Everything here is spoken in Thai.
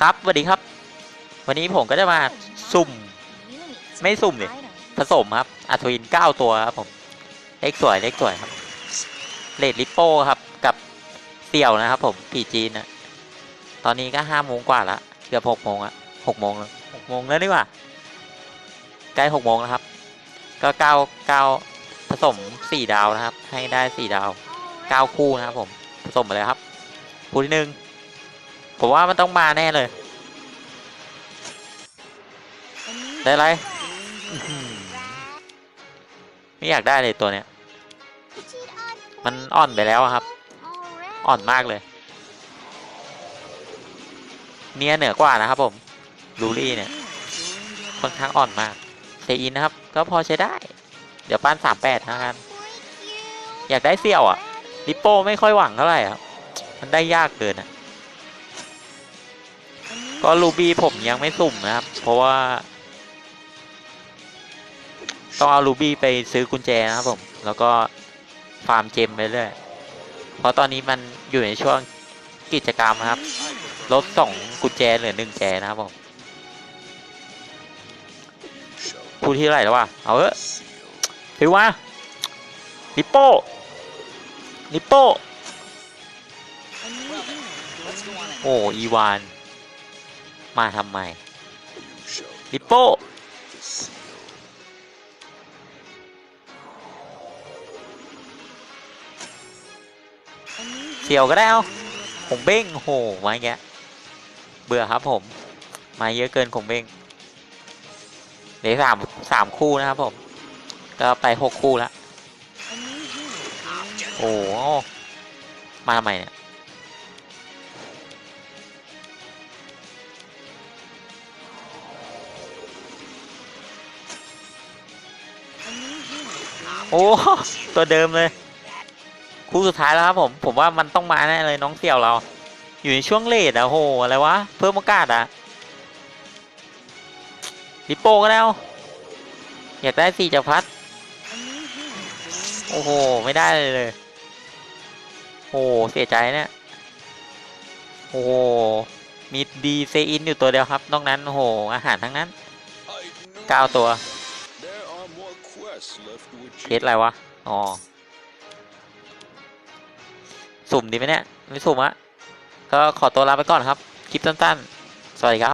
ครับสวัสดีครับ วันนี้ผมก็จะมาสุ่ม ไม่สุ่มดิผสมครับอัทวินเก้าตัวครับผมเล็กสวยเล็กสวยครับเลดลิปโป้ครับ กับเสี่ยวนะครับ ผมผีจีนนะตอนนี้ก็ห้าโมงกว่าละเกือบหกโมงอะหกโมงแล้วหกโมงแล้วนี่ว่าใกล้หกโมงแล้วครับ ก็เก้าเก้าผสมสี่ดาวนะครับ ให้ได้สี่ดาวเก้าคู่นะครับผมผสมมาเลยครับ คู่ที่หนึ่ง ผมว่ามันต้องมาแน่เลย ได้ไร ไม่อยากได้เลยตัวเนี้ย มันอ่อนไปแล้วครับ อ่อนมากเลย เนียเหนือกว่านะครับผม ลูรี่เนี่ย ค่อนข้างอ่อนมากเซอินนะครับ ก็พอใช้ได้ เดี๋ยวป้านสามแปดนะกันอยากได้เสี่ยวอะลิปโป้ไม่ค่อยหวังเท่าไหร่อะมันได้ยากเกินอะ ก็ลูบี้ผมยังไม่สุ่มนะครับ เพราะว่า ต้องเอาลูบี้ไปซื้อกุญแจนะครับผม แล้วก็ฟาร์มเจมไปเรื่อยเพราะตอนนี้มันอยู่ในช่วงกิจกรรมครับ ลดสองกุญแจเหลือหนึ่งแจนะครับผมพูดที่ไรแล้ววะเอาเถอะถือว่าลิปโป้ลิปโป้โอ้อีวาน มาทำไมลิปโปเสียวก็ได้เอาคงเบ้งโหมาแกะเบื่อครับผม มาเยอะเกินคงเบ้งเหลือสามสามคู่นะครับผม ก็ไปหกคู่แล้วโอ้โหมาทำไมเนี่ย โอ้ตัวเดิมเลย คู่สุดท้ายแล้วครับผมผมว่ามันต้องมาแน่เลยน้องเสี่ยวเรา อยู่ในช่วงเลทอะโหอะไรวะเพิ่มโอกาสอะลิปโป้ก็แล้วอยากได้สี่จักพัดโอ้โห ไม่ได้เลยเลย โอ้โหเสียใจเนี่ย โอ้โห มีดีเซอินอยู่ตัวเดียวครับ นอกนั้น โอ้โห อาหารทั้งนั้นเก้าตัว เคสอะไรวะ อ๋อ สุ่มดีไหมเนี่ย ไม่สุ่มอะก็ขอตัวลาไปก่อนครับ คลิปสั้นๆ สวัสดีครับ